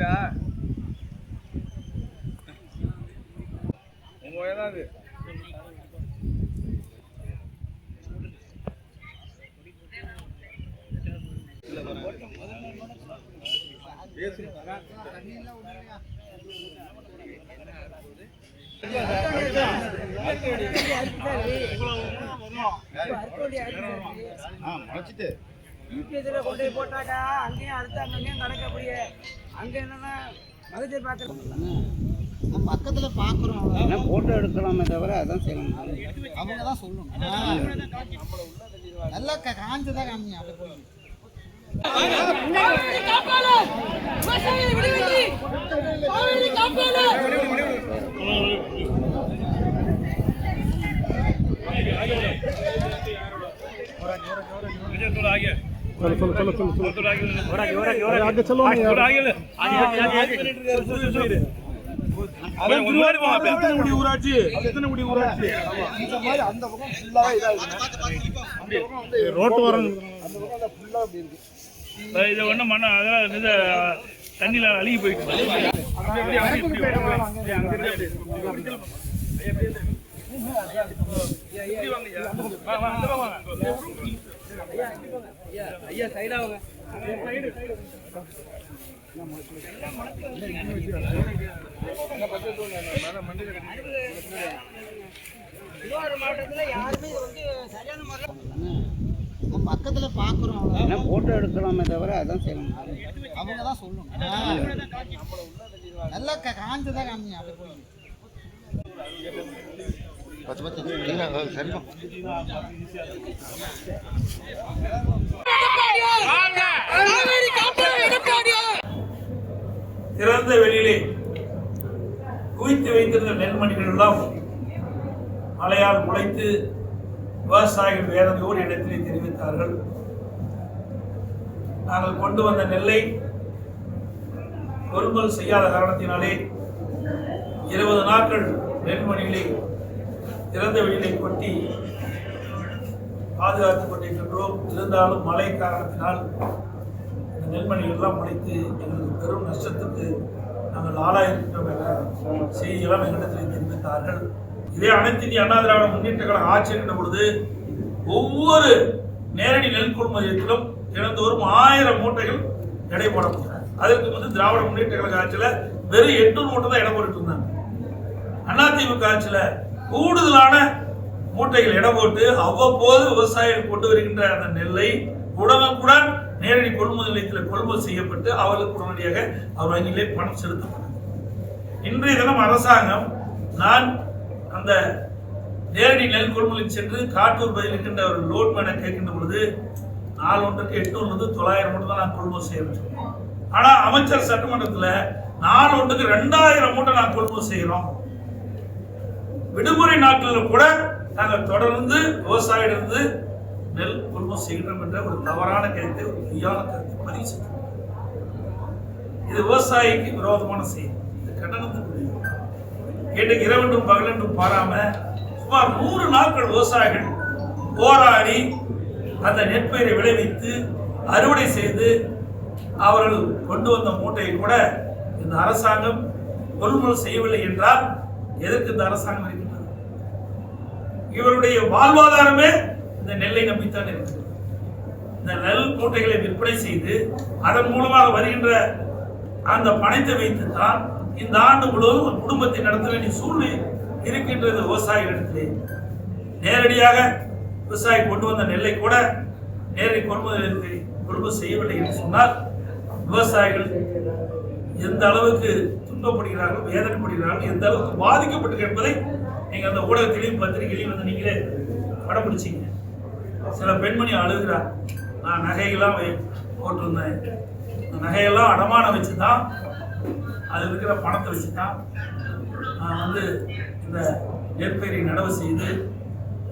தெரியுதா உங்க அது. ஆ முளைச்சிட்டு. கொண்டு போய் போட்டாக்கா அங்கேயும் அடுத்து அங்கேயும் நடக்க அப்படியே. அங்கே என்னன்னா மகஜர் பார்க்குறோம் பக்கத்துல பாக்குறோம் ஃபோட்டோ எடுக்கலாமே தவிர அதான் செய்யணும் அவங்க தான் சொல்லணும். நல்லா காஞ்சதா காமிங்க அப்படியே போய் எத்தனை ஊராட்சி எத்தனை ஊராட்சி இந்த மாதிரி அந்த பக்கம் ஃபுல்லாவே இதாகுது ரோட்டு வரம் அந்த பக்கம் ஃபுல்லா அப்படி இருக்கு இது ஒன்றும் மண்ண அதெல்லாம் இது தண்ணியில் அழுகி போயிட்டு ஐயா சைடாக திருவாரூர் மாவட்டத்தில் யாருமே இது வந்து சரியான முறையில் பக்கத்துல பாக்குறோம் ஃபோட்டோ எடுக்கலாமே தவிர அதான் செய்யணும் அவங்க தான் சொல்லணும். நல்லா கா- காஞ்சதா காமிங்க அப்படியே போய் பத்து பத்து. சரிக்கும் திறந்த வெளியிலே குவித்து வைத்திருந்த நெல்மணிகள் எல்லாம் மழையால் முளைத்து விவசாயிகள் வேதனையோடு இடத்திலே தெரிவித்தார்கள். நாங்கள் கொண்டு வந்த நெல்லை கொள்முதல் செய்யாத காரணத்தினாலே இருபது நாட்கள் நெல்மணிகளை திறந்த வெளியிலே கொட்டி பாதுகாத்துக் கொண்டிருக்கின்றோம். இருந்தாலும் மழை காரணத்தினால் இந்த நெல்மணிகள் எல்லாம் முளைத்து எங்களுக்கு பெரும் நஷ்டத்துக்கு நாங்கள் ஆளாயிருக்கிறோம் என்ற செய்தியெல்லாம் எங்களிடத்தில் தெரிவித்தார்கள். இதே அனைத்து இந்திய அண்ணா திராவிட முன்னேற்ற கழகம் ஆட்சி என்ற பொழுது ஒவ்வொரு நேரடி நெல் கொள்முதலத்திலும் தினந்தோறும் ஆயிரம் மூட்டைகள் எடை போடப்பட்டன. அதற்கு வந்து திராவிட முன்னேற்ற கழக ஆட்சியில் வெறும் எட்நூறு மூட்டை தான் இடம் போட்டு இருந்தாங்க. அதிமுக ஆட்சியில் கூடுதலான மூட்டைகள் இடம் போட்டு அவ்வப்போது விவசாயிகள் கொண்டு வருகின்ற அந்த நெல்லை உடனுக்குடன் நேரடி கொள்முதல் நிலையத்தில் கொள்முதல் செய்யப்பட்டு அவர்களுக்கு உடனடியாக அவர் வங்கியிலே பணம் செலுத்தப்பட்டது இன்றைய தினம் அரசாங்கம் நான் அந்த நேரடி நெல் கொள்முதலுக்கு சென்று காட்டூர் பகுதியில் இருக்கின்ற ஒரு லோட் மேனை கேட்கின்ற பொழுது நாலு ஒன்றுக்கு எட்டு ஒன்று தொள்ளாயிரம் மூட்டை தான் நான் கொள்முதல் செய்யணும் ஆனால் அமைச்சர் சட்டமன்றத்தில் நாலு ஒன்றுக்கு ரெண்டாயிரம் மூட்டை நான் கொள்முதல் செய்கிறோம் விடுமுறை நாட்களில் கூட நாங்கள் தொடர்ந்து விவசாயிடந்து நெல் குடும்பம் செய்கிறோம் என்ற ஒரு தவறான கருத்தை ஒரு பொய்யான கருத்தை பதிவு செய்யும் இது விவசாயிக்கு விரோதமான செய்தி இது கண்டனத்துக்குரியது இன்றைக்கு இரவென்றும் பகலென்றும் பாராம சுமார் நூறு நாட்கள் விவசாயிகள் போராடி அந்த நெற்பயிரை விளைவித்து அறுவடை செய்து அவர்கள் கொண்டு வந்த மூட்டையை கூட இந்த அரசாங்கம் கொள்முதல் செய்யவில்லை என்றால் எதற்கு இந்த அரசாங்கம் இருக்கின்றது இவருடைய வாழ்வாதாரமே இந்த நெல்லை நம்பித்தான் இருக்கிறது இந்த நெல் மூட்டைகளை விற்பனை செய்து அதன் மூலமாக வருகின்ற அந்த பணத்தை வைத்து தான் இந்த ஆண்டு முழுவதும் ஒரு குடும்பத்தை நடத்த வேண்டிய சூழ்நிலை இருக்கின்றது விவசாயிகளிடத்திலே நேரடியாக விவசாயி கொண்டு வந்த நெல்லை கூட நேரடி கொள்முதலுக்கு கொள்முதல் செய்யவில்லை என்று சொன்னால் விவசாயிகள் எந்த அளவுக்கு துன்பப்படுகிறார்கள் வேதனைப்படுகிறார்கள் எந்த அளவுக்கு பாதிக்கப்பட்டு என்பதை நீங்க அந்த ஊடகத்திலையும் பத்திரிகையிலையும் வந்து நீங்களே படம் பிடிச்சிங்க சில பெண்மணி அழுகிறார் நான் நகையெல்லாம் போட்டிருந்தேன். இந்த நகையெல்லாம் அடமானம் வச்சு தான் அது இருக்கிற பணத்தை வச்சு தான் நான் வந்து இந்த நெற்பயிரை நடவு செய்து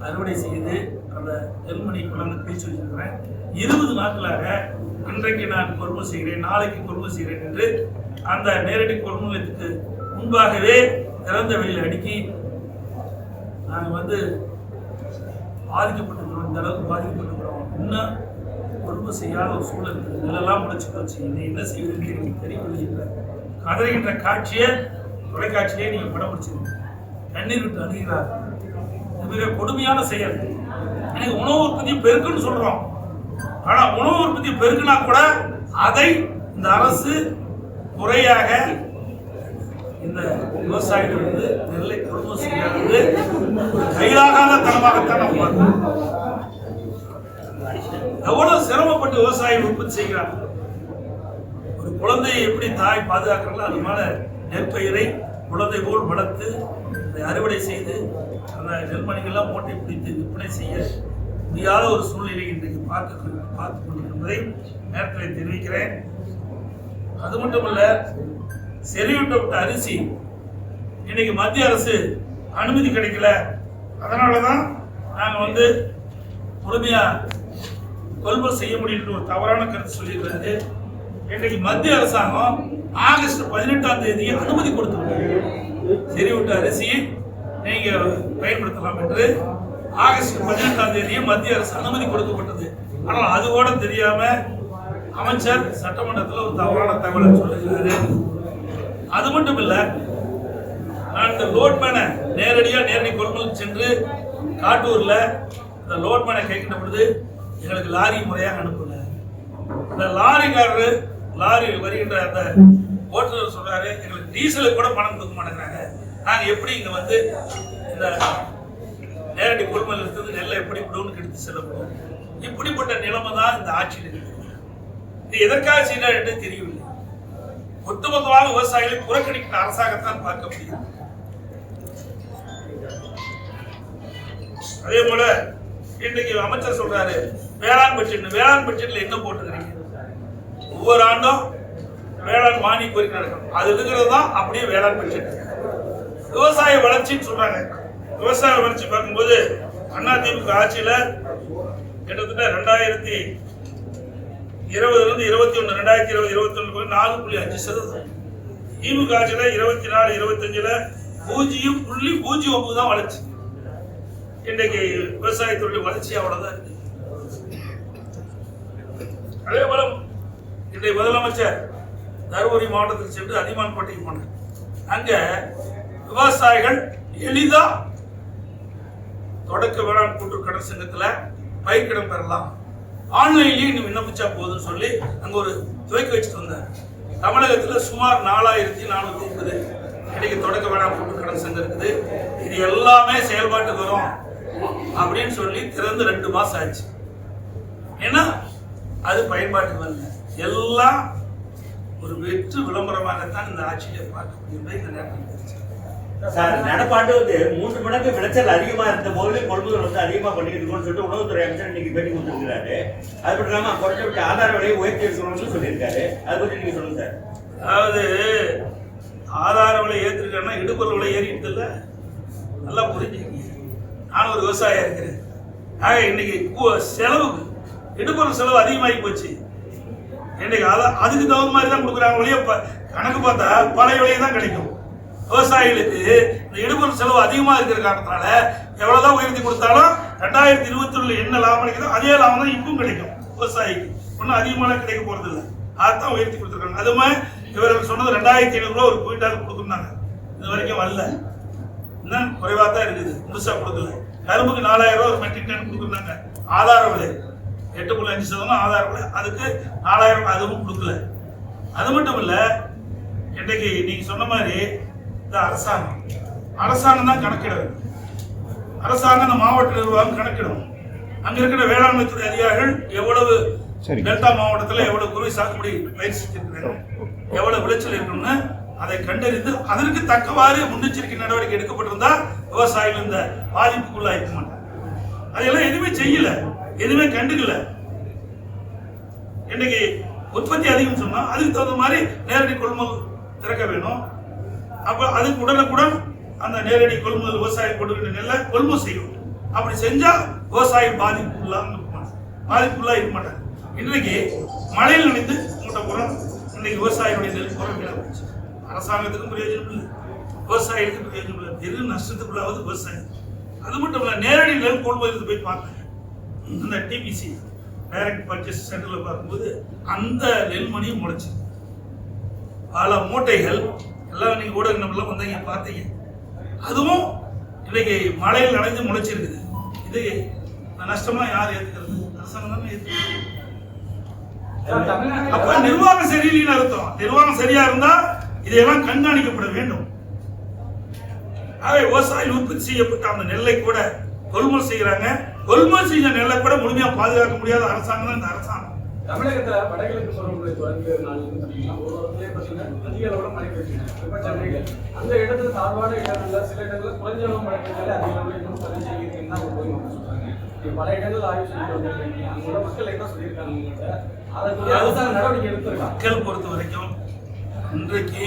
அறுவடை செய்து அந்த நெல்மணி குழந்தை பிரித்து வச்சிருக்கிறேன். இருபது நாட்களாக இன்றைக்கு நான் கொள்முதல் செய்கிறேன் நாளைக்கு கொள்முதல் செய்கிறேன் என்று அந்த நேரடி கொள்முதலுக்கு முன்பாகவே திறந்த வெளியில் அடுக்கி நாங்கள் வந்து பாதிக்கப்பட்டிருக்கிறோம். இந்த அளவுக்கு பாதிக்கப்பட்டிருக்கிறோம். இன்னும் கொள்முதல் செய்யாத ஒரு சூழல் இருக்குது. நிலெல்லாம் முடிச்சு போச்சு. இதை என்ன செய்வதுன்னு எனக்கு தெரியவில்லை என்ற கதறுகின்ற காட்சியை தொலைக்காட்சியிலே நீங்க படம் பிடிச்சிருக்கீங்க கண்ணீர் விட்டு அணுகிறார். மிக கொடுமையான செயல். எனக்கு உணவு உற்பத்தி பெருக்குன்னு சொல்றோம். ஆனா உணவு உற்பத்தி பெருக்குனா கூட அதை இந்த அரசு முறையாக இந்த விவசாயிகள் வந்து நெல்லை கொள்முதல் செய்யாதது ஒரு தனமாகத்தான் நம்ம பார்க்கிறோம். எவ்வளவு சிரமப்பட்டு விவசாயம் உற்பத்தி செய்கிறாங்க? ஒரு குழந்தையை எப்படி தாய் பாதுகாக்கிறாங்களோ அது மேல நெற்பயிரை குழந்தை போல் வளர்த்து அதை அறுவடை செய்து அந்த நெல்மணிகள்லாம் மூட்டை பிடித்து விற்பனை செய்ய முடியாத ஒரு சூழ்நிலை இன்றைக்கு பார்க்க பார்த்து கொண்டிருப்பதை நேரத்தில் தெரிவிக்கிறேன். அது மட்டும் இல்ல செறிவூட்டப்பட்ட அரிசி இன்னைக்கு மத்திய அரசு அனுமதி கிடைக்கல. அதனாலதான் தான் நாங்கள் வந்து முழுமையா கொள்முதல் செய்ய முடியும்னு ஒரு தவறான கருத்து சொல்லியிருக்கிறது இன்றைக்கு மத்திய அரசாங்கம் ஆகஸ்ட் பதினெட்டாம் தேதி அனுமதி கொடுத்து செறிவிட்ட அரிசி நீங்க பயன்படுத்தலாம் என்று ஆகஸ்ட் பதினெட்டாம் தேதி மத்திய அரசு அனுமதி கொடுக்கப்பட்டது. ஆனால் அது கூட தெரியாம அமைச்சர் சட்டமன்றத்தில் ஒரு தவறான தகவலை சொல்லுகிறாரு அது மட்டும் இல்ல நான் இந்த லோட்மேனை நேரடியாக நேரடி கொள்முதல் சென்று காட்டூரில் இந்த லோட்மேனை கேட்கின்ற பொழுது எங்களுக்கு லாரி முறையாக அனுப்பல இந்த லாரிக்காரரு லாரி வருகின்ற அந்த ஓட்டுநர் சொல்றாரு எங்களுக்கு டீசலுக்கு கூட பணம் கொடுக்க மாட்டேங்கிறாங்க. நாங்கள் எப்படி இங்கே வந்து இந்த நேரடி கொள்முதல் இருக்கிறது நெல்லை எப்படி விடுவோம்னு எடுத்து செல்ல முடியும் இப்படிப்பட்ட நிலைமை தான் இந்த ஆட்சியில் இருக்குது இது எதற்காக செய்தார் என்று தெரியவில்லை. ஒட்டுமொத்தமாக விவசாயிகளை புறக்கணிக்கிற அரசாங்கத்தான் பார்க்க முடியும். அதே போல இன்றைக்கு அமைச்சர் சொல்றாரு வேளாண் பட்ஜெட் வேளாண் பட்ஜெட்ல என்ன போட்டுக்கிறீங்க ஒவ்வொரு ஆண்டும் வேளாண் மானிய கோரிக்கை நடக்கும். அது இருக்கிறது தான் அப்படியே வேளாண் பட்ஜெட் விவசாய வளர்ச்சின்னு சொல்றாங்க. விவசாய வளர்ச்சி பார்க்கும்போது அதிமுக ஆட்சியில கிட்டத்தட்ட ரெண்டாயிரத்தி இருபதுலேருந்து இருபத்தி ஒன்று ரெண்டாயிரத்தி இருபது இருபத்தி ஒன்று நாலு புள்ளி அஞ்சு சதவீதம். திமுக ஆட்சியில் இருபத்தி நாலு இருபத்தஞ்சில் பூஜ்ஜியம் புள்ளி பூஜ்ஜியம் ஒன்பது தான் வளர்ச்சி. இன்றைக்கு விவசாயத்துடைய வளர்ச்சி அவ்வளவுதான் இருக்கு. அதே போல இன்றைய முதலமைச்சர் தருமபுரி மாவட்டத்துக்கு சென்று அதிமான்பேட்டைக்கு போனார். அங்க விவசாயிகள் எளிதா தொடக்க வேளாண் கூட்டுக்கடன் சங்கத்தில் பயிர்க்கடன் பெறலாம். ஆன்லைன்லேயே நீ விண்ணப்பிச்சா போதும்னு சொல்லி அங்கே ஒரு துவக்கி வச்சுட்டு வந்தார். தமிழகத்தில் சுமார் நாலாயிரத்தி நானூத்தி ஐம்பது இன்னைக்கு தொடக்க வேணாம் கூட்டு கடன் சங்கம் இருக்குது. இது எல்லாமே செயல்பாட்டுக்கு வரும் அப்படின்னு சொல்லி திறந்து ரெண்டு மாதம் ஆச்சு. ஏன்னா அது பயன்பாட்டுக்கு வரல. எல்லாம் ஒரு வெற்று விளம்பரமாகத்தான் இந்த ஆட்சியை பார்க்க முடியும் இந்த நேரத்தில் சார் நடப்பாண்டு வந்து மூன்று மடங்கு விளைச்சல் அதிகமா இருந்த போது கொள்முதல் வந்து அதிகமா பண்ணிட்டு இருக்கோம்னு சொல்லிட்டு உணவுத்துறை அமைச்சர் இன்னைக்கு பேட்டி கொடுத்துருக்காரு அது மட்டும் இல்லாம குறைஞ்சபட்ச ஆதார விலையை உயர்த்தி இருக்கணும்னு சொல்லியிருக்காரு. அதை பற்றி நீங்க சொல்லுங்க சார். அதாவது ஆதார விலை ஏற்றிருக்கேன்னா இடுபொருள் விலை ஏறிட்டு இல்ல நல்லா புரிஞ்சுக்கங்க நான் ஒரு விவசாயம் இருக்கிறேன். ஆக இன்னைக்கு செலவுக்கு இடுபொருள் செலவு அதிகமாகி போச்சு. இன்னைக்கு அதான் அதுக்கு தகுந்த மாதிரி தான் கொடுக்குறாங்க. ஒழிய ப- கணக்கு பார்த்தா பழைய விலையை தான் கிடைக்கும். விவசாயிகளுக்கு இந்த இடுபொருள் செலவு அதிகமாக இருக்கிற காரணத்தினால எவ்வளோதான் உயர்த்தி கொடுத்தாலும் ரெண்டாயிரத்தி இருபத்தி ஒண்ணுல என்ன லாபம் கிடைக்குதோ அதே லாபம் தான் இப்பவும் கிடைக்கும் விவசாயிக்கு. ஒன்றும் அதிகமான கிடைக்க போகிறது இல்லை. அதான் உயர்த்தி கொடுத்துருக்காங்க. அதுவுமே இவர்கள் சொன்னது ரெண்டாயிரத்தி ஐநூறுரூவா ஒரு குவிண்டால் கொடுக்குறாங்க இது வரைக்கும் வரல. இன்னும் குறைவாக தான் இருக்குது. முழுசாக கொடுக்கல. கரும்புக்கு நாலாயிரம் ரூபா ஒரு மெட்ரிக் டன் கொடுக்குறாங்க ஆதார விலை. எட்டு புள்ளி அஞ்சு சதவீதம் ஆதார விலை. அதுக்கு நாலாயிரம் அதுவும் கொடுக்கல. அது மட்டும் இல்லை இன்றைக்கு நீங்கள் சொன்ன மாதிரி இந்த அரசாங்கம். அரசாங்கம் தான் கணக்கிடும் அரசாங்கம் இந்த மாவட்ட நிர்வாகம் கணக்கிடும். அங்க இருக்கிற வேளாண்மை துறை அதிகாரிகள் எவ்வளவு டெல்டா மாவட்டத்துல எவ்வளவு குறுவை சாகுபடி செஞ்சிருக்கிறாங்க எவ்வளவு விளைச்சல் இருக்கணும்னு அதை கண்டறிந்து அதற்கு தக்கவாறு முன்னெச்சரிக்கை நடவடிக்கை எடுக்கப்பட்டிருந்தா விவசாயிகள் இந்த பாதிப்புக்குள்ளாயிருக்க மாட்டாங்க. அதெல்லாம் எதுவுமே செய்யல. எதுவுமே கண்டுக்கல. இன்னைக்கு உற்பத்தி அதிகம் சொன்னா அதுக்கு தகுந்த மாதிரி நேரடி கொள்முதல் திறக்க வேணும். அப்ப அதுக்கு உடனுக்குடன் அந்த நேரடி கொள்முதல் விவசாயம் கொடுக்கிற நெல்லை கொள்முதல் செய்யும். அப்படி செஞ்சா விவசாயி பாதிப்புள்ளாம இருக்க பாதிப்புள்ளா இருக்க மாட்டாங்க. இன்றைக்கு மழையில் நினைந்து மூட்டை புறம் இன்னைக்கு விவசாயிகளுடைய நெல் புறம் போச்சு. அரசாங்கத்துக்கும் பிரயோஜனம் இல்லை. விவசாயிகளுக்கும் பிரயோஜனம் இல்லை. பெரும் நஷ்டத்துக்குள்ளாவது விவசாயம். அது மட்டும் இல்லை நேரடி நெல் கொள்முதல் போய் பார்த்தேன் அந்த டிபிசி டைரக்ட் பர்ச்சேஸ் சென்டரில் பார்க்கும்போது அந்த நெல்மணியும் முளைச்சு. பல மூட்டைகள் எல்லாம் நீங்க ஊடக நம்மளாம் வந்தீங்க பார்த்தீங்க. அதுவும் இன்னைக்கு மழையில் நனைஞ்சு முளைச்சிருக்குது. இது நஷ்டமா யார் ஏத்துக்கிறது? அரசாங்கம் தானே ஏத்துக்கிறது. அப்ப நிர்வாகம் சரியில்லைன்னு அர்த்தம். நிர்வாகம் சரியா இருந்தா இதையெல்லாம் கண்காணிக்கப்பட வேண்டும். ஆகவே விவசாயிகள் உற்பத்தி செய்யப்பட்ட அந்த நெல்லை கூட கொள்முதல் செய்யறாங்க. கொள்முதல் செஞ்ச நெல்லை கூட முழுமையா பாதுகாக்க முடியாத அரசாங்கம் தான் இந்த அரசாங்கம். தமிழகத்துல வடகிழக்கு பருவமழை தொடர்ந்து நாள் வந்து பாத்தீங்கன்னா ஒரு வாரத்திலே அதிக அளவில் மழை பெய்யுது. இப்ப அந்த இடத்துல தாழ்வான இடங்கள்ல சில இடங்கள்ல குறைஞ்ச அளவு மழை பெய்தாலே அதிக அளவுல இன்னும் பதினஞ்சு இருக்குன்னு தான் பொதுமக்கள் சொல்றாங்க. பல இடங்கள் ஆய்வு செஞ்சு வந்திருக்கீங்க அங்குள்ள மக்கள் என்ன சொல்லியிருக்காங்க உங்கள்கிட்ட அதற்கு அரசாங்க நடவடிக்கை எடுத்திருக்காங்க. மக்கள் பொறுத்த வரைக்கும் இன்றைக்கு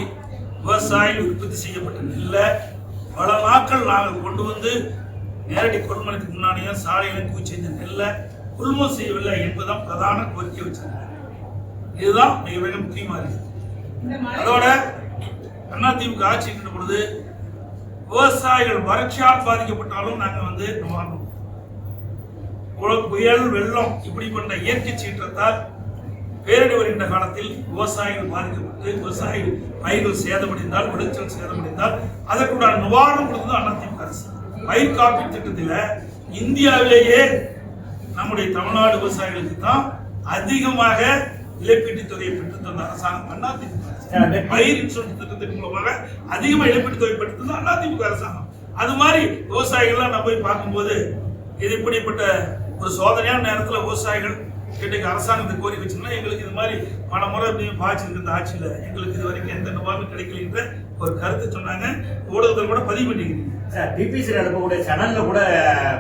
விவசாயம் உற்பத்தி செய்யப்பட்ட நெல்லை பல நாட்கள் நாங்கள் கொண்டு வந்து நேரடி கொள்முதலுக்கு முன்னாடியே சாலையில கூச்சி இந்த நெல்லை கொள்முதல் செய்யவில்லை என்பதுதான் பிரதான கோரிக்கை வச்சிருக்காங்க இதுதான் மிக மிக முக்கியமா இருக்கு அதோட அதிமுக ஆட்சி இருக்கின்ற பொழுது விவசாயிகள் வறட்சியால் பாதிக்கப்பட்டாலும் நாங்க வந்து நிவாரணம் புயல் வெள்ளம் இப்படிப்பட்ட இயற்கை சீற்றத்தால் பேரடி வருகின்ற காலத்தில் விவசாயிகள் பாதிக்கப்பட்டு விவசாயிகள் பயிர்கள் சேதமடைந்தால் விளைச்சல் சேதமடைந்தால் அதற்குண்டான நிவாரணம் கொடுத்தது அதிமுக அரசு. பயிர் காப்பீட்டு திட்டத்தில் இந்தியாவிலேயே நம்முடைய தமிழ்நாடு விவசாயிகளுக்கு தான் அதிகமாக இழப்பீட்டுத் தொகையை பெற்று தந்த அரசாங்கம் அரசு. பயிர் இன்சூரன்ஸ் திட்டத்தின் மூலமாக அதிகமாக இழப்பீட்டுத் தொகை பெற்று தந்த அதிமுக அரசாங்கம். அது மாதிரி விவசாயிகள்லாம் நான் போய் பார்க்கும்போது இது இப்படிப்பட்ட ஒரு சோதனையான நேரத்தில் விவசாயிகள் இன்றைக்கு அரசாங்கத்தை கோரி வச்சுன்னா எங்களுக்கு இது மாதிரி பல முறை பாய்ச்சிருக்கு இந்த ஆட்சியில். எங்களுக்கு இது வரைக்கும் எந்த நிவாரணம் கிடைக்கலன்ற ஒரு கருத்து சொன்னாங்க. ஊடகத்தில் கூட பதிவு பண்ணிக்கிறீங்க சார் டிபிசி நடக்கக்கூடிய சனல்ல கூட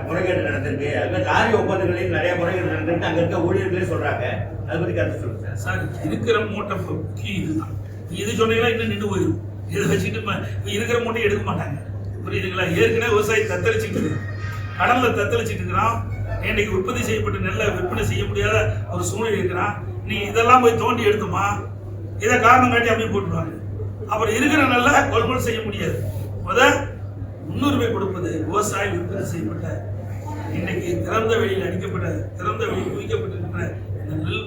முறைகேடு நடந்திருக்கு. அது மாதிரி லாரி ஒப்பந்தங்களில் நிறைய முறைகேடு நடந்திருக்கு. அங்க இருக்க ஊழியர்களே சொல்றாங்க. அதை பத்தி கருத்து சொல்லுங்க சார். சார் இருக்கிற மூட்டை முக்கியம் இதுதான். இது சொன்னீங்கன்னா இன்னும் நின்று போயிடும். இதை வச்சுட்டு இருக்கிற மூட்டையை எடுக்க மாட்டாங்க. புரியுதுங்களா? ஏற்கனவே விவசாயி தத்தளிச்சுட்டு. கடல்ல தத்தளிச்சுட்டு இருக்கிறான். இன்னைக்கு உற்பத்தி செய்யப்பட்ட நெல்லை விற்பனை செய்ய முடியாத ஒரு சூழ்நிலை இருக்கிறான். நீ இதெல்லாம் போய் தோண்டி எடுத்துமா? இதை காரணம் காட்டி அப்படியே போட்டுருவாங்க. அப்புறம் இருக்கிற நெல்லை கொள்முதல் செய்ய முடியாது. முத முன்னுரிமை கொடுப்பது விவசாயி விற்பனை செய்யப்பட்ட இன்னைக்கு திறந்த வெளியில் அடிக்கப்பட்ட திறந்த வெளியில் குவிக்கப்பட்டிருக்கிற இந்த நெல்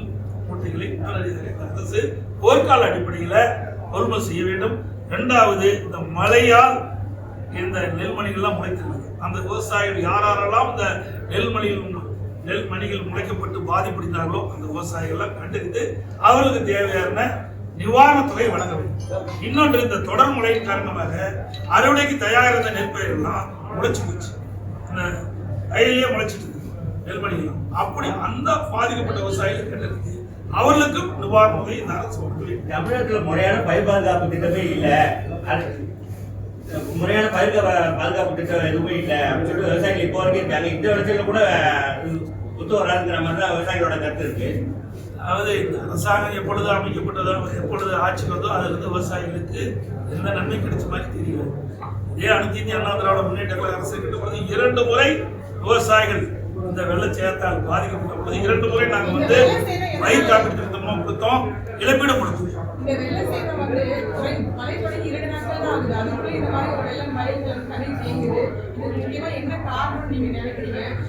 மூட்டைகளை உடனடியாக அரசு போர்க்கால அடிப்படையில் கொள்முதல் செய்ய வேண்டும். ரெண்டாவது இந்த மழையால் இந்த நெல்மணிகள்லாம் முளைத்திருந்தது அந்த விவசாயிகள் யாரெல்லாம் இந்த நெல்மணிகள் நெல் மணிகள் முளைக்கப்பட்டு பாதிப்படைந்தார்களோ அந்த விவசாயிகள்லாம் கண்டறிந்து அவர்களுக்கு தேவையான நிவாரணத் தொகை வழங்க வேண்டும். இன்னொன்று இந்த தொடர் முறையின் காரணமாக அறுவடைக்கு தயாராக இருந்த நெற்பயிர்கள்லாம் முளைச்சு போச்சு. இந்த முளைச்சிட்டு இருக்கு அப்படி அந்த பாதிக்கப்பட்ட விவசாயிகள் கண்டறிந்து அவர்களுக்கும் நிவாரண உதவி இந்த அரசு தமிழகத்தில் முறையான பயிர் பாதுகாப்பு திட்டமே இல்லை. முறையான பயிர் பாதுகாப்பு திட்டம் எதுவுமே இல்லை. அப்படின்னு சொல்லிட்டு விவசாயிகள் இப்போ வரைக்கும் இருக்காங்க. இந்த விளைச்சல கூட ஒத்து வராதுங்கிற மாதிரி தான் விவசாயிகளோட கருத்து இருக்கு. அதாவது இந்த அரசாங்கம் எப்பொழுது அமைக்கப்பட்டதோ எப்பொழுது ஆட்சி வந்தோ அதிலிருந்து விவசாயிகளுக்கு எந்த நன்மை கிடைச்ச மாதிரி தெரியல இதே அனைத்து இந்திய அண்ணா திராவிட முன்னேற்ற கழக அரசு பொழுது இரண்டு முறை விவசாயிகள் இந்த வெள்ளச்சேதத்தால் பாதிக்கப்பட்ட பொழுது இரண்டு முறை நாங்கள் வந்து பயிர் காப்பீட்டு திட்டம் மூலம் கொடுத்தோம் இழப்பீடு கொடுத்தோம். வெள்ள என்ன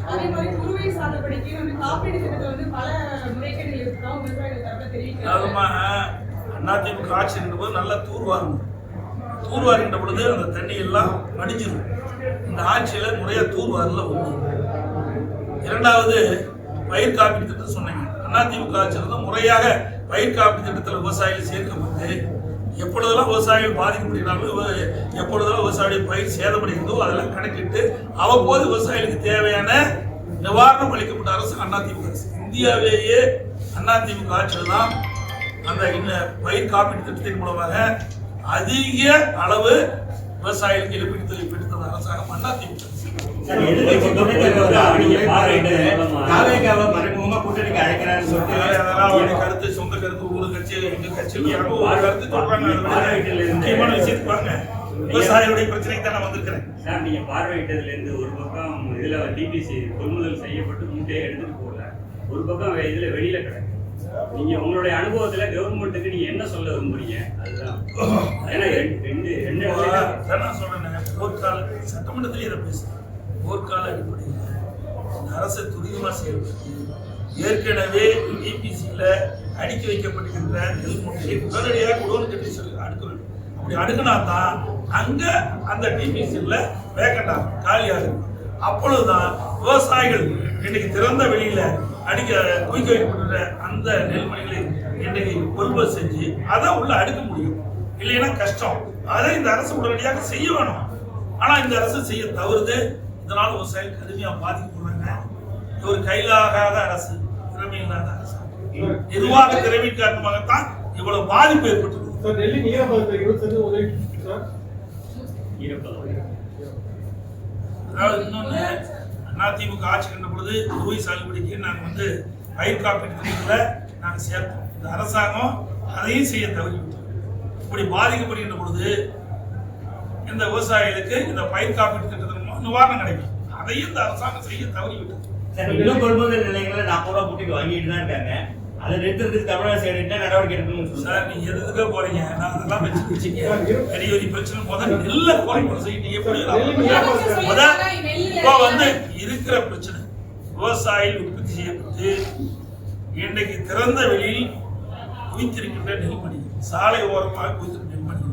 அதே மாதிரி குறுவை சாகுபடிக்கு வந்து காப்பீடு திட்டத்துல வந்து பல முறைகேடுகள் இருக்கிறோம் அதிமுக ஆட்சி போது நல்லா தூர்வாரணும் தூர்வாருகின்ற பொழுது அந்த தண்ணி எல்லாம் வடிஞ்சிடும் இந்த ஆட்சியில் முறையாக தூர்வாரில் ஒன்று இரண்டாவது பயிர் காப்பீடு திட்டம் சொன்னீங்க. அதிமுக ஆட்சியில் தான் முறையாக பயிர் காப்பீடு திட்டத்தில் விவசாயிகள் சேர்க்கப்பட்டு எப்பொழுதெல்லாம் விவசாயிகள் பாதிக்கப்படுகிறார்களோ எப்பொழுதெல்லாம் விவசாயிய பயிர் சேதப்படுகிறதோ அதெல்லாம் கணக்கிட்டு அவ்வப்போது விவசாயிகளுக்கு தேவையான நிவாரணம் அளிக்கப்பட்ட அரசு அதிமுக அரசு. இந்தியாவிலேயே அதிமுக ஆட்சியில் தான் அந்த இந்த பயிர் காப்பீட்டு திட்டத்தின் மூலமாக அதிக அளவு விவசாயிகளுக்கு இழப்பீட்டு பெற்று தந்த அரசாங்கம் அதிமுக கருத்து சொந்த கருத்து ஒரு கட்சி எங்க ஒரு கருத்து சொல்றாங்க. முக்கியமான விஷயத்துக்கு வாங்க விவசாயிகளுடைய பிரச்சனைக்கு தான் நான் வந்திருக்கிறேன். சார் நீங்க பார்வையிட்டதுல இருந்து ஒரு பக்கம் இதுல டிபிசி கொள்முதல் செய்யப்பட்டு மூட்டையை எடுத்துட்டு போகல. ஒரு பக்கம் இதுல வெளியில கிடக்கு. நீங்க உங்களுடைய அனுபவத்துல கவர்மெண்ட்டுக்கு நீங்க என்ன சொல்ல விரும்புறீங்க? அதுதான். ஏன்னா ரெண்டு ரெண்டு நான் சொல்றேன் போர்க்கால சட்டமன்றத்திலே இதை பேசுறேன். போர்க்கால அடிப்படையில் இந்த அரசு துரிதமாக செயல்பட்டு ஏற்கனவே டிபிசியில அடுக்கி வைக்கப்பட்டிருக்கின்ற நெல் மூட்டையை உடனடியாக குடோன் கட்டி சொல்லி அடுக்க வேண்டும். அப்படி அடுக்கினா தான் அங்க அந்த டிபிசியில் வேக்கண்டாகும் காலியாக இருக்கும் அப்பொழுதுதான் விவசாயிகள் இன்னைக்கு திறந்த வெளியில அடிக்க குவிக்க வைக்கப்பட்ட அந்த நெல்மணிகளை இன்னைக்கு கொள்முதல் செஞ்சு அதை உள்ள அடுக்க முடியும். இல்லைன்னா கஷ்டம். அதை இந்த அரசு உடனடியாக செய்ய வேணும். ஆனா இந்த அரசு செய்ய தவறுது. இதனால விவசாயிகள் கடுமையா பாதிக்கப்படுறாங்க. இது ஒரு கையிலாகாத அரசு திறமை இல்லாத அரசு. நிர்வாக திறமை காரணமாகத்தான் இவ்வளவு பாதிப்பு ஏற்பட்டது அதாவது இன்னொன்று அதிமுக ஆட்சி கண்ட பொழுது குறுவை சாகுபடிக்கு நாங்கள் வந்து பயிர் காப்பீட்டு திட்டத்தில் நாங்கள் சேர்த்தோம். இந்த அரசாங்கம் அதையும் செய்ய தவறிவிட்டோம் இப்படி பாதிக்கப்படுகின்ற பொழுது இந்த விவசாயிகளுக்கு இந்த பயிர் காப்பீட்டு திட்டத்தின் மூலம் நிவாரணம் கிடைக்கும். அதையும் இந்த அரசாங்கம் செய்ய தவறிவிட்டது சார் இன்னும் கொள்முதல் நிலையங்களை நாற்பது ரூபா கூட்டிட்டு வாங்கிட்டு தான் இருக்காங்க. அதை நிறுத்துறதுக்கு தமிழக அரசு என்ன நடவடிக்கை எடுக்கணும்னு சொல்லுங்க. சார் நீங்க எதுக்கு போறீங்க? நான் அதெல்லாம் வச்சு வச்சுங்க. பெரிய பெரிய பிரச்சனை. முதல்ல நெல்லை குறைப்பு செய்யிட்டு எப்படி இப்போ வந்து இருக்கிற பிரச்சனை. விவசாயிகள் உற்பத்தி செய்யப்பட்டு இன்றைக்கு திறந்த வெளியில் குவித்திருக்கின்ற நெல்மணி சாலை ஓரமாக குவித்திருக்கிற நெல்மணி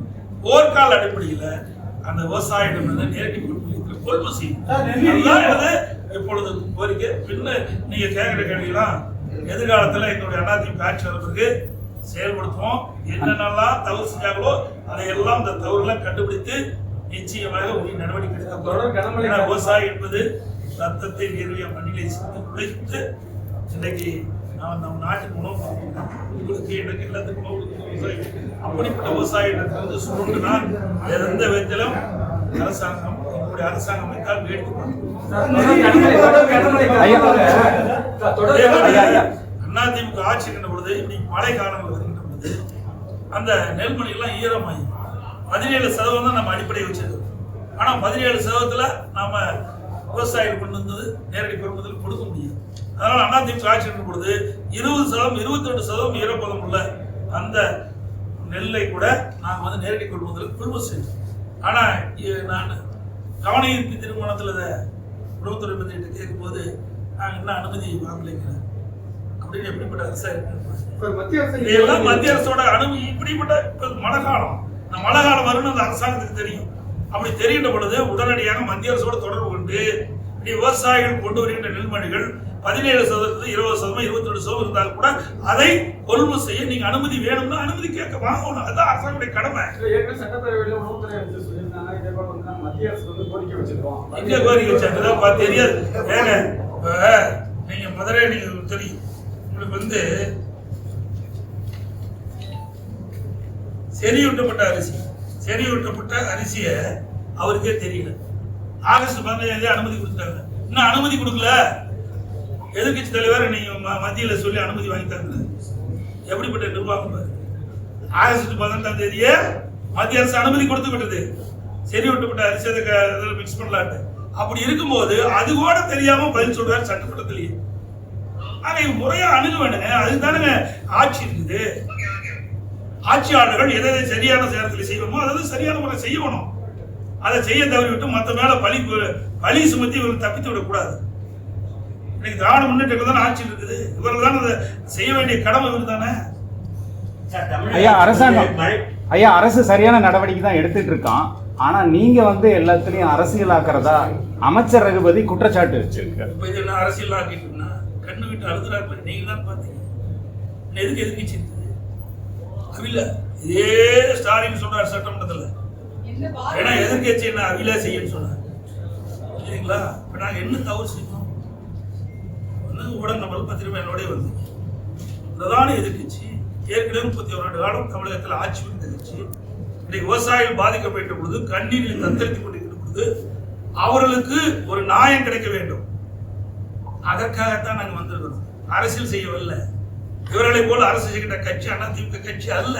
போர்க்கால அடிப்படையில் அந்த விவசாயிடம் வந்து நேரடி கொள்முதல் கொள்முதல் செய்யும் இப்பொழுது கோரிக்கை. பின்ன நீங்க கேட்கிற கேள்விலாம் எதிர்காலத்துல எங்களுடைய அதிமுக ஆட்சி வரப்பிற்கு செயல்படுத்துவோம். என்னென்னலாம் தவறு செஞ்சாங்களோ அதையெல்லாம் இந்த தவறுலாம் கண்டுபிடித்து நிச்சயமாக உரிய நடவடிக்கை எடுக்கப்படும் விவசாயி என்பது ரத்தத்தை வேர்வைய மண்ணிலே சேர்த்து உழைத்து இன்றைக்கு நாம் நம் நாட்டின் உணவு கொடுக்கிறோம். உங்களுக்கு எனக்கு எல்லாத்துக்கும் உணவு அப்படிப்பட்ட விவசாயிகளுக்கு வந்து சுருண்டுனால் எந்த விதத்திலும் அரசாங்கம் எங்களுடைய அரசாங்கம் வைத்தால் வேடிக்கை அதிமுக ஆட்சி நின்ற பொழுது இன்னைக்கு மழை காலங்கள் வருகின்ற பொழுது அந்த நெல்மணிகள்லாம் ஈரமாயி பதினேழு சதவீதம் தான் நம்ம அடிப்படையை வச்சிருக்கோம் ஆனால் பதினேழு சதவீதத்தில் நாம் விவசாயிகள் கொண்டு வந்தது நேரடி கொள்முதல் கொடுக்க முடியாது. அதனால அதிமுக ஆட்சி இருக்கின்ற பொழுது இருபது சதவீதம் இருபத்தி ரெண்டு சதவீதம் ஈரப்பதம் உள்ள அந்த நெல்லை கூட நாங்க வந்து நேரடி கொள்முதல் கொள்முதல் செய்தோம். ஆனா இ- நான் கவன ஈர்ப்பு திருமணத்தில் உணவுத்துறை பற்றி கேட்கும்போது நாங்கள் இன்னும் அனுமதி வாங்கலைங்க அப்படின்னு எப்படிப்பட்ட அரசா இருக்கு இதெல்லாம் மத்திய அரசோட அனுமதி இப்படிப்பட்ட இப்ப மழை காலம். இந்த மழை காலம் வரும்னு அந்த அரசாங்கத்துக்கு தெரியும். அப்படி தெரிகின்ற பொழுது உடனடியாக மத்திய அரசோட தொடர்பு கொண்டு விவசாயிகள் கொண்டு வருகின்ற நெல்மணிகள் பதினேழு சதவீதம் இருபது சதவீதம் இருபத்தி ரெண்டு சதவீதம் இருந்தால் கூட அதை கொள்முதல் செய்ய நீங்க அனுமதி வேணும்னா அனுமதி கேட்க வாங்கணும். அதுதான் அரசாங்கத்துடைய கடமை. சட்டப்பேரவையில் உணவுத்துறை மத்திய அரசு வந்து கோரிக்கை வச்சிருக்கோம். எங்க கோரிக்கை வச்சாங்க? தெரியாது. ஏங்க நீங்க மதுரை நீங்க தெரியும் உங்களுக்கு வந்து செறியூட்டப்பட்ட அரிசி. செறியூட்டப்பட்ட அரிசியை அவருக்கே தெரியல. ஆகஸ்ட் பதினஞ்சாம் தேதி அனுமதி கொடுத்தாங்க. இன்னும் அனுமதி கொடுக்கல. எதிர்கட்சி தலைவர் நீங்க ம- சொல்லி அனுமதி வாங்கி தரல எப்படிப்பட்ட நிர்வாகம் ஆகஸ்ட் பதினெட்டாம் தேதியே மத்திய அரசு அனுமதி கொடுத்து விட்டது. சரி விட்டுப்பட்ட அரிசி அதை க- இதில் மிக்ஸ் பண்ணலான்னு அப்படி இருக்கும்போது அது கூட தெரியாம பதில் சொல்றாரு சட்டமன்றத்திலேயே. ஆனால் இது முறையா அணுக வேண்டுங்க அதுதானுங்க ஆட்சி இருக்குது. ஆட்சியாளர்கள் எதை எதை சரியான நேரத்தில் செய்யணுமோ அதை சரியான முறை செய்யணும். அதை செய்ய தவறிவிட்டு மற்ற மேல பழி பழி சுமத்தி இவர்கள் தப்பித்து விடக்கூடாது. இன்னைக்கு திராவிட முன்னேற்ற தான் ஆட்சி இருக்குது. இவர்கள் தான் அதை செய்ய வேண்டிய கடமை இவர் தானே? ஐயா அரசு அரசாங்கம் ஐயா அரசு சரியான நடவடிக்கை தான் எடுத்துட்டு இருக்கான். ஆனா நீங்க வந்து எல்லாத்துலயும் அரசியலாக்குறதா அமைச்சர் ரகுபதி குற்றச்சாட்டு வச்சிருக்காரு. இப்ப இது என்ன அரசியல் ஆக்கிட்டுனா கண்ணு விட்டு அழுதுறாரு. நீங்க தான் பாத்தீங்க. எதுக்கு இருக்குது அவில. இதே ஸ்டாலின் சொல்றாரு சட்டமன்றத்துல. ஏன்னா பாதிப்பு எதிர்க்கட்சி என்ன அவில செய்யன்னு சொன்னார். சரிங்களா இப்ப நாங்க என்ன தவறு செய்யணும் வந்து ஊடகங்கள் பத்திரிகை என்னோடய வந்து. பிரதான எதிர்க்கட்சி ஏற்கனவே முப்பத்தி ஒரு ஆண்டு காலம் தமிழகத்தில் ஆட்சி புரிந்த கட்சி இன்றைக்கு விவசாயிகள் பாதிக்கப்பட்ட பொழுது கண்ணீரில் தத்தளித்துக் கொண்டிருக்கிற பொழுது அவர்களுக்கு ஒரு நியாயம் கிடைக்க வேண்டும். அதற்காகத்தான் நாங்கள் வந்திருக்கிறோம். அரசியல் செய்யவில்லை. இவர்களை போல அரசு செய்கின்ற கட்சி அதிமுக கட்சி அல்ல.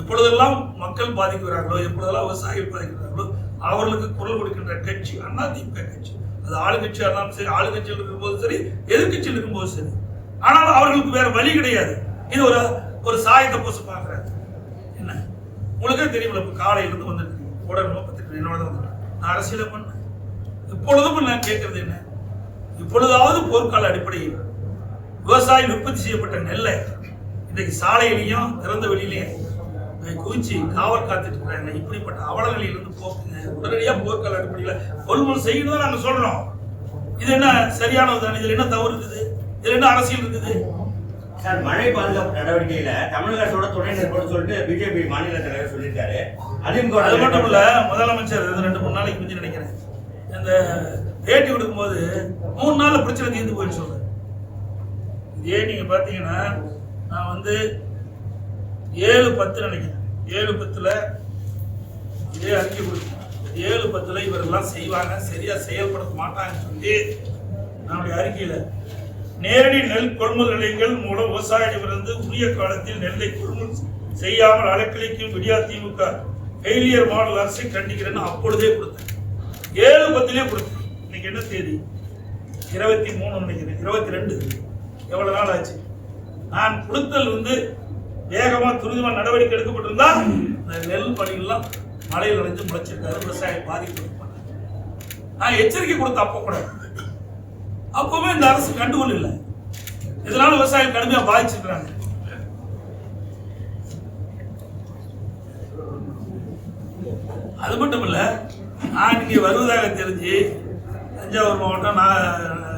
எப்பொழுதெல்லாம் மக்கள் பாதிக்கிறார்களோ எப்பொழுதெல்லாம் விவசாயிகள் பாதிக்கிறார்களோ அவர்களுக்கு குரல் கொடுக்கின்ற கட்சி அதிமுக கட்சி. அது ஆளுங்கட்சியாக இருந்தாலும் சரி ஆளுங்கட்சியில் இருக்கும்போது சரி எதிர்கட்சியில் இருக்கும்போது சரி. ஆனால் அவர்களுக்கு வேற வழி கிடையாது. இது ஒரு ஒரு சாயத்தை பூச பார்க்குறாரு. என்ன? உங்களுக்கே தெரியும்ல இப்போ காலையிலேருந்து வந்துருக்கு உடனே பத்திரிக்கை என்னோட தான் நான் அரசியலை பண்ணேன். இப்பொழுதும் நான் கேட்கறது என்ன? இப்பொழுதாவது போர்க்கால அடிப்படையில் விவசாயம் உற்பத்தி செய்யப்பட்ட நெல்லை இன்றைக்கு சாலையிலையும் திறந்த வெளியிலையும் குவிச்சு காவல் காத்துட்டு இருக்கிறாங்க. இப்படிப்பட்ட அவல நிலையிலிருந்து போக்குங்க உடனடியாக போர்க்கால அடிப்படையில் கொள்முதல் செய்யணும் தான் நாங்கள் சொல்றோம். இது என்ன சரியானது தானே? இதுல என்ன தவறு இருக்குது? இதுல என்ன அரசியல் இருக்குது? சார் மழை பாதுகாப்பு நடவடிக்கையில தமிழக அரசோட துணை நிற்போம்னு சொல்லிட்டு பிஜேபி மாநில தலைவர் சொல்லியிருக்காரு. அதிமுக அது மட்டும் இல்ல முதலமைச்சர் இது ரெண்டு மூணு நாளைக்கு முந்தி நினைக்கிறேன். இந்த பேட்டி கொடுக்கும்போது மூணு நாள்ல பிரச்சனை தீர்ந்து போயின்னு சொல்றேன் இதே நீங்கள் பார்த்தீங்கன்னா நான் வந்து ஏழு பத்து நினைக்கிறேன். ஏழு பத்தில் இதே அறிக்கை கொடுத்தேன் ஏழு பத்தில் இவரெல்லாம் செய்வாங்க சரியாக செயல்படுத்த மாட்டாங்கன்னு சொல்லி நம்முடைய அறிக்கையில் நேரடி நெல் கொள்முதல் நிலையங்கள் மூலம் விவசாயிகளிடமிருந்து உரிய காலத்தில் நெல்லை கொள்முதல் செய்யாமல் அலக்கழிக்கும் விடியா திமுக ஃபெயிலியர் மாடல் அரசை கண்டிக்கிறேன்னு அப்பொழுதே கொடுத்தேன். ஏழு பத்திலே கொடுத்தேன். இன்னைக்கு என்ன தேதி? இருபத்தி மூணு நினைக்கிறேன். இருபத்தி ரெண்டு. எவ்வளவு நாள் ஆச்சு? நான் கொடுத்தல் வந்து வேகமா துரிதமா நடவடிக்கை எடுக்கப்பட்டிருந்தா இந்த நெல் பணிகள்லாம் மழையில் நனைஞ்சு முளைச்சிருக்காரு விவசாயம் பாதிப்பு நான் எச்சரிக்கை கொடுத்த அப்போ கூட. அப்பவுமே இந்த அரசு கண்டுகொள்ள இல்லை இதனால விவசாயம் கடுமையா பாதிச்சிருக்கிறாங்க. அது மட்டும் இல்ல நான் இங்கே வருவதாக தெரிஞ்சு தஞ்சாவூர் மாவட்டம் நான்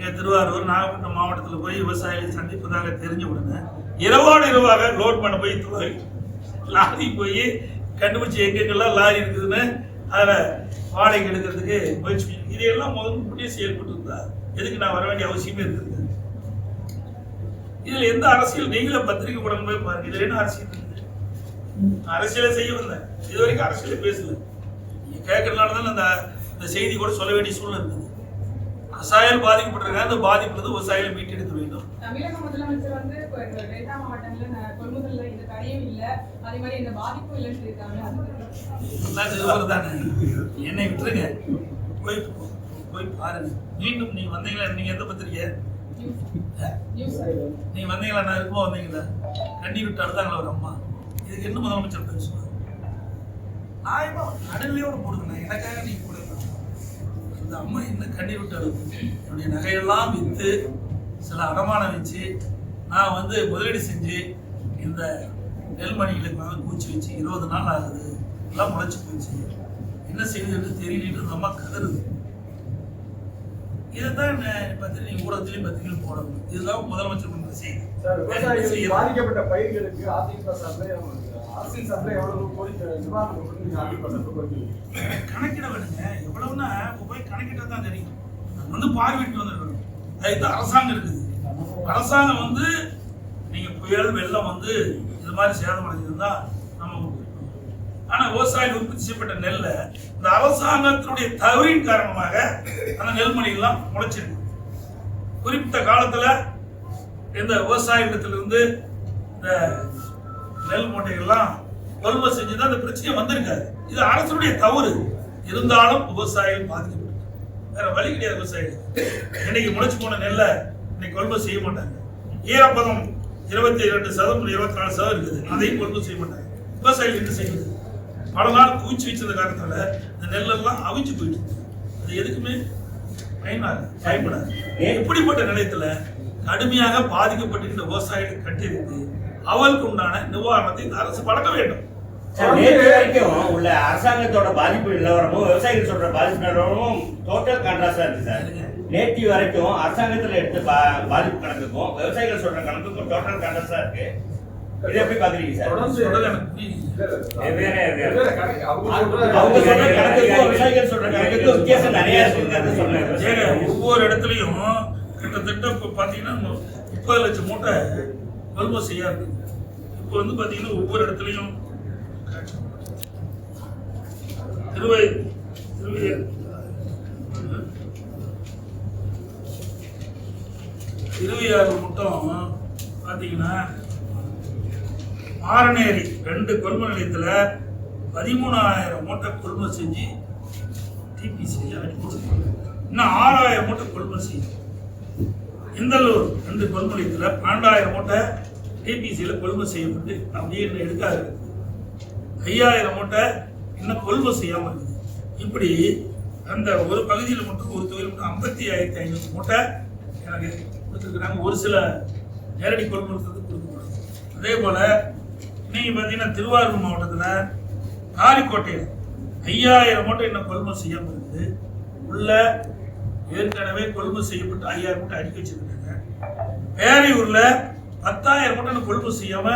எங்க திருவாரூர் நாகப்பட்டினம் மாவட்டத்தில் போய் விவசாயிகளை சந்திப்பதாக தெரிஞ்ச உடனே இரவோடு இரவாக லோட் பண்ண போய் துறை லாரி போய் கண்டுபிடிச்சி எங்கெங்கெல்லாம் லாரி இருக்குதுன்னு அதில் வாடகை எடுக்கிறதுக்கு முயற்சி பண்ணி- இதையெல்லாம் முதல் முன்னே செயல்பட்டு இருந்தா எதுக்கு நான் வர வேண்டிய அவசியமே இருக்குது இதில் எந்த அரசியல் நீங்களே பத்திரிகை படம் போய் பாருங்க. இதில் என்ன அரசியல் நான் அரசியலை செய்ய வந்தேன். இது வரைக்கும் அரசியலை பேசல. நீங்கள் கேட்கறதுனால தான் அந்த இந்த செய்தி கூட சொல்ல வேண்டிய சூழ்நிலை இருக்குது. விவசாயிகள் பாதிக்கப்பட்டிருக்காங்க. அந்த பாதிப்பு விவசாயிகளை மீட்டெடுக்க வேண்டும். தமிழக முதலமைச்சர் வந்து இப்போ டெல்டா மாவட்டங்கள்ல ந- கொள்முதல்ல இந்த தடையும் இல்ல. அதே மாதிரி இந்த பாதிப்பும் இல்லைன்னு தானே? என்னை விட்டுருங்க. போய் போய் பாருங்க. மீண்டும் நீங்க வந்தீங்களா? நீங்க எந்த பத்திரிக்கை நீங்க வந்தீங்களா? நான் இருக்கும்போது வந்தீங்களா? கண்ணீர் விட்டு அழுதாங்களா ஒரு அம்மா? இதுக்கு என்ன முதலமைச்சர் பேசுவார் நியாயமா நடுநிலையோட போடுங்க எனக்காக நீங்க இந்த அம்மா என்ன கண்ணீர் விட்டு என்னுடைய நகையெல்லாம் வித்து சில அடமானம் வச்சு நான் வந்து முதலீடு செஞ்சு இந்த நெல்மணிகளுக்கு வந்து பூச்சி வச்சு இருபது நாள் ஆகுது. எல்லாம் முளைச்சு போச்சு. என்ன செய்யுதுன்னு தெரியலன்னு அம்மா கதறுது. இதைத்தான் பத்திரிகை நீங்க ஊடகத்திலையும் பத்திரிகையிலும் போடணும். இதுதான் முதலமைச்சர் செய்தி. என்ன? பாதிக்கப்பட்ட பயிர்களுக்கு அதிமுக சார்பில் அரசியல் சார்பில் எவ்வளவு கோரிக்கை நிவாரணம் கொடுத்து கணக்கிட வேணுங்க எவ்வளவுன்னா இப்ப போய் கணக்கிட்டா தான் தெரியும். நம்ம வந்து பார்வையிட்டு வந்துருக்கணும். அதுக்கு அரசாங்கம் இருக்குது. அரசாங்கம் வந்து நீங்கள் புயல் வெள்ளம் வந்து இது மாதிரி சேதம் அடைஞ்சிருந்தா நம்ம ஆனால் ஆனா விவசாயிகள் உற்பத்தி செய்யப்பட்ட நெல்லை இந்த அரசாங்கத்தினுடைய தவறின் காரணமாக அந்த நெல்மணிகள்லாம் முளைச்சிருக்கு. குறிப்பிட்ட காலத்தில் இந்த விவசாயிடத்திலிருந்து இந்த நெல் மூட்டைகள்லாம் கொள்முதல் செஞ்சுதான் இந்த பிரச்சனை வந்திருக்காது இது அரசுடைய தவறு. இருந்தாலும் விவசாயிகள் பாதிக்கப்பட்டு வேற வழி கிடையாது விவசாயிகள். இன்னைக்கு முளைச்சு போன நெல்லை இன்னைக்கு கொள்முதல் செய்ய மாட்டாங்க. ஈரப்பதம் இருபத்தி இரண்டு சதம் இருபத்தி நாலு சதம் இருக்குது. அதையும் கொள்முதல் செய்ய மாட்டாங்க. விவசாயிகள் என்ன செய்யுது பல நாள் குவிச்சு வச்சிருந்த காரணத்தால இந்த நெல்லெல்லாம் அவிஞ்சு போயிட்டு அது எதுக்குமே பயனாக பயன்படாது. இப்படிப்பட்ட நிலையத்துல கடுமையாக பாதிக்கப்பட்டிருக்கிற விவசாயிகள் கட்டியிருக்கு அவருக்கு உண்டான நிவாரணத்தை இந்த அரசு வழங்க வேண்டும். வரைக்கும் உள்ள அரசாங்கத்தோட பாதிப்பு நிலவரமும் விவசாயிகள் சொல்ற பாதிப்பு நிலவரமும் டோட்டல் கான்ட்ராஸ்டா இருக்கு சார். நேற்று வரைக்கும் அரசாங்கத்துல எடுத்த பா- பாதிப்பு கணக்குக்கும் விவசாயிகள் சொல்ற கணக்குக்கும் டோட்டல் கான்ட்ராஸ்டா இருக்கு. இதை எப்படி பாக்குறீங்க சார்? ஒவ்வொரு இடத்துலயும் கிட்டத்தட்ட இப்போ பார்த்தீங்கன்னா முப்பது லட்சம் மூட்டை கொள்முதல் செய்யாது இப்போ வந்து பார்த்தீங்கன்னா ஒவ்வொரு இடத்துலையும் திருவை திருவையாறு மட்டும் பார்த்தீங்கன்னா மாரநேரி ரெண்டு கொள்ம நிலையத்தில் பதிமூணாயிரம் மூட்டை கொள்முதல் செஞ்சு டிபிசி அடிச்சு இன்னும் ஆறாயிரம் மூட்டை கொள்முதல் செய்யும் இந்தலூர் ரெண்டு கொள்முதலத்தில் பன்னெண்டாயிரம் மூட்டை டிபிசியில் கொள்முதல் செய்யப்பட்டு அப்படியே இன்னும் எடுக்காது ஐயாயிரம் மூட்டை இன்னும் கொள்முதல் செய்யாமல் இருக்குது. இப்படி அந்த ஒரு பகுதியில் மட்டும் ஒரு தொகுதியில் மட்டும் ஐம்பத்தி ஆயிரத்தி ஐநூறு மூட்டை எனக்கு கொடுத்துருக்குறாங்க. ஒரு சில நேரடி கொள்முதலுக்கு கொடுக்கப்படுது. அதே போல் இன்னைக்கு பார்த்தீங்கன்னா திருவாரூர் மாவட்டத்தில் காரிக்கோட்டையில் ஐயாயிரம் மூட்டை இன்னும் கொள்முதல் செய்யாமல் இருக்குது. உள்ள ஏற்கனவே கொள்முதல் செய்யப்பட்டு ஐயாயிரம் மூட்டை அடிக்க வச்சிருக்காங்க பேரையூரில் பத்தாயிரம் மூட்டை இன்னும் கொள்முதல் செய்யாம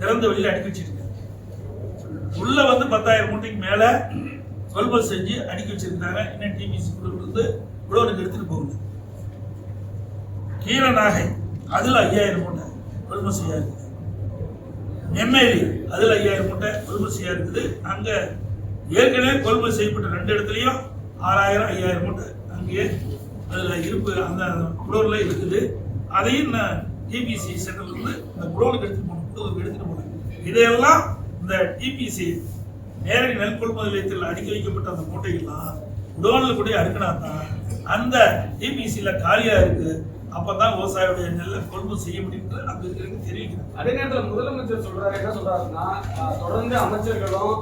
திறந்த வெளியில் அடுக்கி வச்சிருக்காங்க உள்ள வந்து பத்தாயிரம் மூட்டைக்கு மேல கொள்முதல் செஞ்சு அடுக்கி வச்சிருந்தாங்க. இன்னும் டிபிசி வந்து உழவனுக்கு எடுத்துட்டு போகுது கீரநாகை அதுல ஐயாயிரம் மூட்டை கொள்முதல் செய்யா இருக்குது. எம்ஏலி அதுல ஐயாயிரம் மூட்டை கொள்முதல் செய்யா இருக்குது. அங்க ஏற்கனவே கொள்முதல் செய்யப்பட்ட ரெண்டு இடத்துலையும் ஆறாயிரம் ஐயாயிரம் மூட்டை அங்கேயே அதில் இருப்பு அந்த குளூரில் இருக்குது. அதையும் நான் டிபிசி சென்டர்ல இருந்து இந்த குடோனுக்கு எடுத்துட்டு போனோம் எடுத்துட்டு போகணும். இதையெல்லாம் இந்த டிபிசி நேரடி நெல் கொள்முதல் நிலையத்தில் அடுக்கி வைக்கப்பட்ட அந்த மூட்டைகள்லாம் குடோனில் கூட அடுக்கினா தான் அந்த டிபிசியில் காலியாக இருக்கு. அப்பதான் விவசாயியுடைய நெல்லை கொள்முதல் செய்ய முடியும் அங்க இருக்கிறவங்க அதே நேரத்தில் முதலமைச்சர் சொல்றாரு என்ன சொல்றாருன்னா தொடர்ந்து அமைச்சர்களும்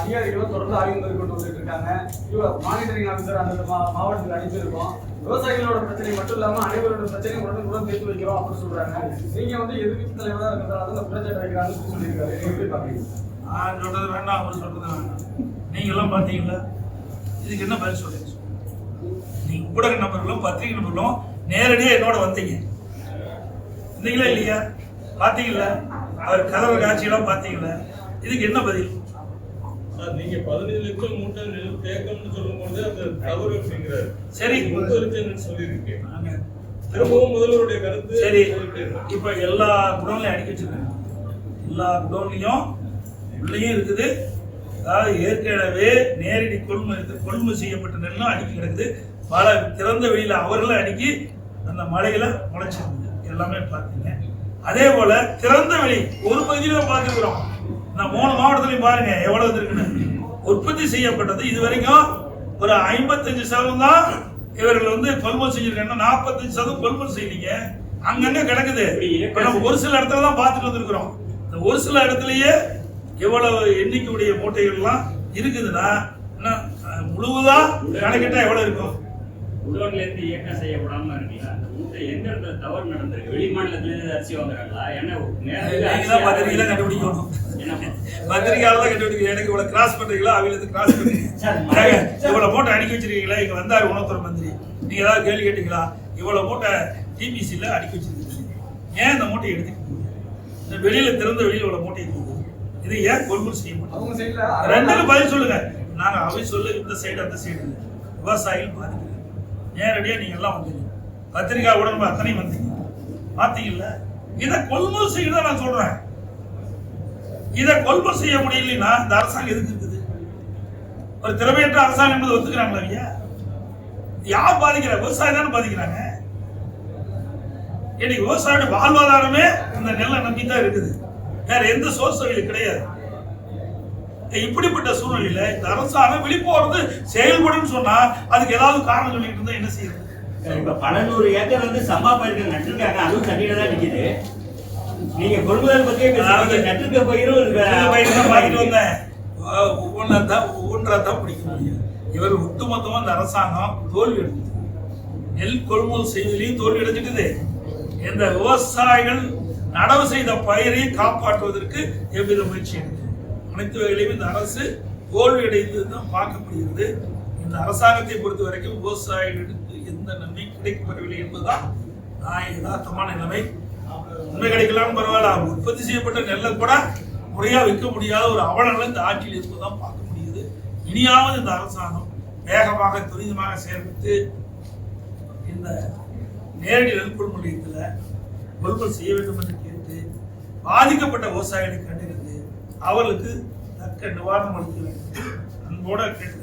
அதிகாரிகளும் தொடர்ந்து ஆய்வு மேற்கொண்டு வந்துட்டு இருக்காங்க. இவர் மானிட்டரிங் ஆஃபீஸர் அந்த மாவட்டத்தில் அனுப்பியிருக்கோம். விவசாயிகளோட பிரச்சனை மட்டும் இல்லாம அனைவரோட பிரச்சனையும் கூட தீர்த்து வைக்கிறோம் அப்படின்னு சொல்றாங்க. நீங்க வந்து எதிர்க்கட்சி தலைவரா இருக்கிறதால அந்த இந்த குற்றச்சாட்டு வைக்கிறாங்கன்னு சொல்லியிருக்காரு. எப்படி பாக்குறீங்க நான் சொல்றது வேண்டாம் அவர் சொல்றது வேண்டாம். நீங்க எல்லாம் பாத்தீங்களா இதுக்கு என்ன பதில் சொல்றீங்க? நீங்க ஊடக நபர்களும் பத்திரிகை நபர்களும் நேரடியாக என்னோட வந்தீங்க. வந்தீங்களா இல்லையா? பாத்தீங்களா அவர் கதவு காட்சியெல்லாம் பாத்தீங்களா இதுக்கு என்ன பதில்? நீங்க பதினஞ்சு லட்சம் மூட்டை நெல் தேக்கம்னு சொல்லும்போது அது தவறு அப்படிங்கிறாரு. சரி. முப்பது லட்சம் சொல்லியிருக்கேன். திரும்பவும் முதல்வருடைய கருத்து சரி. இப்ப எல்லா குடோன்லையும் அடிக்க வச்சிருக்காங்க. எல்லா குடோன்லையும் உள்ளேயும் இருக்குது. அதாவது ஏற்கனவே நேரடி கொள்முதல் கொள்முதல் செய்யப்பட்ட நெல்லும் அடுக்கி கிடக்குது. பல திறந்த வெளியில அவர்களும் அடுக்கி அந்த மலையில முளைச்சிருக்குது. எல்லாமே பார்த்தீங்க. அதே போல திறந்த வெளி ஒரு பகுதியில பார்த்துருக்குறோம். நான் மூணு மாவட்டத்திலையும் பாருங்க எவ்வளவு இருக்குன்னு உற்பத்தி செய்யப்பட்டது இது வரைக்கும் ஒரு ஐம்பத்தஞ்சு சதவீதம் தான் இவர்கள் வந்து கொள்முதல் செஞ்சிருக்காங்க. நாற்பத்தஞ்சு சதவீதம் கொள்முதல் செய்யலீங்க. அங்கங்க கிடக்குது. இப்ப நம்ம ஒரு சில இடத்துல தான் பார்த்துட்டு வந்திருக்கிறோம். இந்த ஒரு சில இடத்துலயே எவ்வளவு எண்ணிக்கையுடைய மூட்டைகள்லாம் இருக்குதுன்னா முழுவதா கணக்கிட்டா எவ்வளவு இருக்கும்? உடோன்ல இருந்து இயக்கம் செய்யப்படாம மூட்டை எந்த இடத்துல தவறு நடந்திருக்கு? வெளி மாநிலத்துல அரிசி வாங்குறாங்களா? ஏன்னா கண்டுபிடிக்கணும். பத்திரிகையால தான் கண்டுபிடிக்கணும் எனக்கு இவ்வளவு கிராஸ் பண்றீங்களா? அவங்களுக்கு கிராஸ் பண்றீங்க இவ்வளவு மூட்டை அடிக்க வச்சிருக்கீங்களா? இங்க வந்தாரு உணவுத்துறை மந்திரி. நீங்க ஏதாவது கேள்வி கேட்டீங்களா? இவ்வளவு மூட்டை டிபிசில அடிக்க வச்சிருக்கீங்க. ஏன் இந்த மூட்டையை போறீங்க? இந்த வெளியில திறந்த வெளியில இவ்வளவு மூட்டை இருக்குது இது ஏன் கொள்முதல் செய்ய மாட்டோம் அவங்க சைட்ல ரெண்டுக்கு பதில் சொல்லுங்க. நாங்க அவை சொல்லு இந்த சைடு அந்த சைடு விவசாயிகள் பாதிக்கிறாங்க நேரடியா நீங்க எல்லாம் வந்தீங்க. பத்திரிகா உடன்பு அத்தனையும் வந்தீங்க. பாத்தீங்கல்ல? இத கொள்முதல் செய்யதான் நான் சொல்றேன். இதை கொள்முதல் செய்ய முடியலன்னா இந்த அரசாங்கம் எதுக்கு இருக்குது? ஒரு திறமையற்ற அரசாங்கம் என்பது ஒத்துக்கிறாங்களா ஐயா யார் பாதிக்கிற? விவசாயி தானே பாதிக்கிறாங்க. இன்னைக்கு விவசாயோட வாழ்வாதாரமே இந்த நெல்லை நம்பி தான் இருக்குது. வேற எந்த சோர்ஸ் வழியில் கிடையாது. இப்படிப்பட்ட சூழ்நிலையில இந்த அரசாங்கம் விழிப்போறது செயல்படும் சொன்னா அதுக்கு ஏதாவது காரணம் சொல்லிட்டு இருந்தா என்ன செய்யறது? இப்ப பல நூறு ஏக்கர் வந்து சம்பா பயிர்கள் நட்டிருக்காங்க. அதுவும் தண்ணியில தான் நிக்குது. நீங்க கொள்முதல் பத்தியே பேசுறீங்க. நட்டிருக்க பயிரும் வாங்கிட்டு. வந்தேன். ஒவ்வொன்றா தான் ஒவ்வொன்றா தான் பிடிக்க முடியும். இவர் ஒட்டுமொத்தமா இந்த அரசாங்கம் தோல்வி அடைஞ்சது. நெல் கொள்முதல் செய்வதிலையும் தோல்வி அடைஞ்சிட்டது இந்த விவசாயிகள் நடவு செய்த பயிரை காப்பாற்றுவதற்கு எவ்வித முயற்சி எடுக்குது அனைத்து வகையிலும் இந்த அரசு தோல்வி அடைந்தது தான் பார்க்கப்படுகிறது. இந்த அரசாங்கத்தை பொறுத்த வரைக்கும் விவசாயிகளுக்கு எந்த நன்மை கிடைக்கப்பெறவில்லை என்பதுதான் நான் யதார்த்தமான நிலைமை. உண்மை கிடைக்கலாம் பரவாயில்ல உற்பத்தி செய்யப்பட்ட நெல்லை கூட முறையா விற்க முடியாத ஒரு அவலங்களை இந்த ஆட்சியில் இருப்பதான் பார்க்க முடியுது. இனியாவது இந்த அரசாங்கம் வேகமாக துரிதமாக செயல்பட்டு இந்த நேரடி நெல் நிலையத்தில் கொள்முதல் செய்ய வேண்டும் என்று கேட்டு பாதிக்கப்பட்ட விவசாயிகளை கண்டறிந்து அவர்களுக்கு தக்க நிவாரணம் அளிக்க வேண்டும். அன்போடு கேட்டு